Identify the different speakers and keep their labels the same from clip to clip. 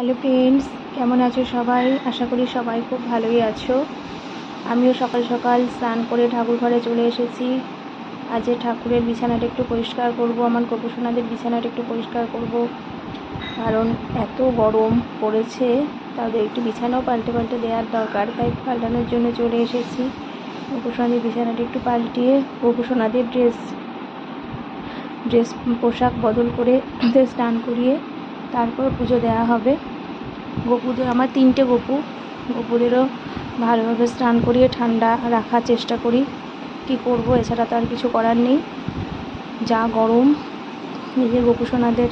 Speaker 1: Hello friends, কেমন আছো সবাই? আশা করি সবাই খুব ভালোই আছো। আমিও সকাল সকাল স্নান করে ঠাকুর ঘরে চলে এসেছি। আজকে ঠাকুরের বিছানাটা একটু পরিষ্কার করব, আমার গোপসোনাদের বিছানাটা একটু পরিষ্কার করব। কারণ এত গরম পড়েছে, তাদের একটু বিছানাও পাল্টে পাল্টে দেওয়ার দরকার, তাই পাল্টানোর জন্য চলে এসেছি। গোপসোনাদের বিছানাটা একটু পাল্টিয়ে গোপসোনাদের ড্রেস ড্রেস পোশাক বদল করে স্নান করিয়ে তারপর পুজো দেওয়া হবে। গপুদের, আমার তিনটে গপু। গপুদেরও ভালোভাবে স্নান করিয়ে ঠান্ডা রাখার চেষ্টা করি। কি করব এছাড়া তো আর কিছু করার নেই। যা গরম নিজের গপু সোনাদের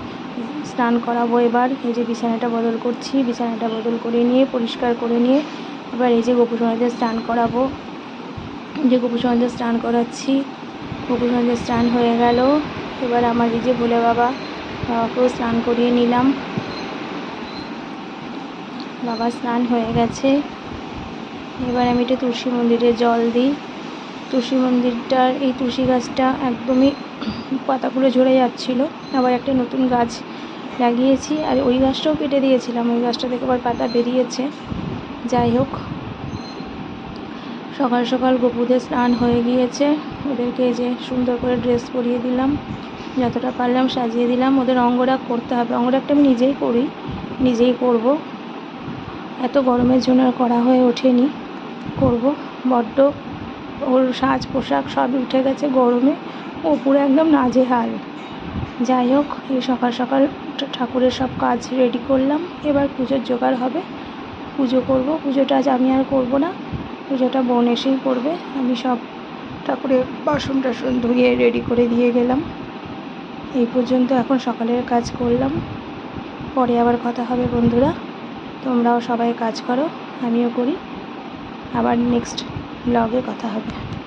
Speaker 1: স্নান করাবো এবার। এই যে বিছানাটা বদল করছি, বিছানাটা বদল করে নিয়ে, পরিষ্কার করে নিয়ে এবার এই যে গপু সোনাদের স্নান করাবো। যে গপু সোনাদের স্নান করাচ্ছি, গপু সোনাদের স্নান হয়ে গেল। এবার আমার এই যে ভোলে বাবা বাবাকেও স্নান করিয়ে নিলাম। বাবা স্নান হয়ে গেছে। এবার আমি একটু তুলসী মন্দিরে জল দিই। তুলসী মন্দিরটার এই তুলসী গাছটা একদমই পাতাগুলো ঝরে যাচ্ছিল। আবার একটা নতুন গাছ লাগিয়েছি আর ওই গাছটাও কেটে দিয়েছিলাম। ওই গাছটা থেকে আবার পাতা বেরিয়েছে। যাই হোক, সকাল সকাল গপুদের স্নান হয়ে গিয়েছে। ওদেরকে যে সুন্দর করে ড্রেস পরিয়ে দিলাম। যতটা পারলাম সাজিয়ে দিলাম, ওদের অঙ্গরাগ করতে হবে। অঙ্গরাগটা আমি নিজেই করি, নিজেই করব। এত গরমের জন্য আর করা হয়ে ওঠেনি। করব। বড্ড ওর সাজ পোশাক সবই উঠে গেছে গরমে। ও পুরো একদম নাজেহাল। যাই হোক, এই সকাল সকাল ঠাকুরের সব কাজ রেডি করলাম। এবার পুজোর জোগাড় হবে। পুজো করব। পুজোটা আজ আমি আর করব না। পুজোটা বোন এসেই করবে। আমি সব ঠাকুরের বাসন টাসন ধুয়ে রেডি করে দিয়ে গেলাম। এই পর্যন্ত এখন সকালের কাজ করলাম। পরে আবার কথা হবে বন্ধুরা। তোমরাও সবাই কাজ করো, আমিও করি। আবার নেক্সট ব্লগে কথা হবে।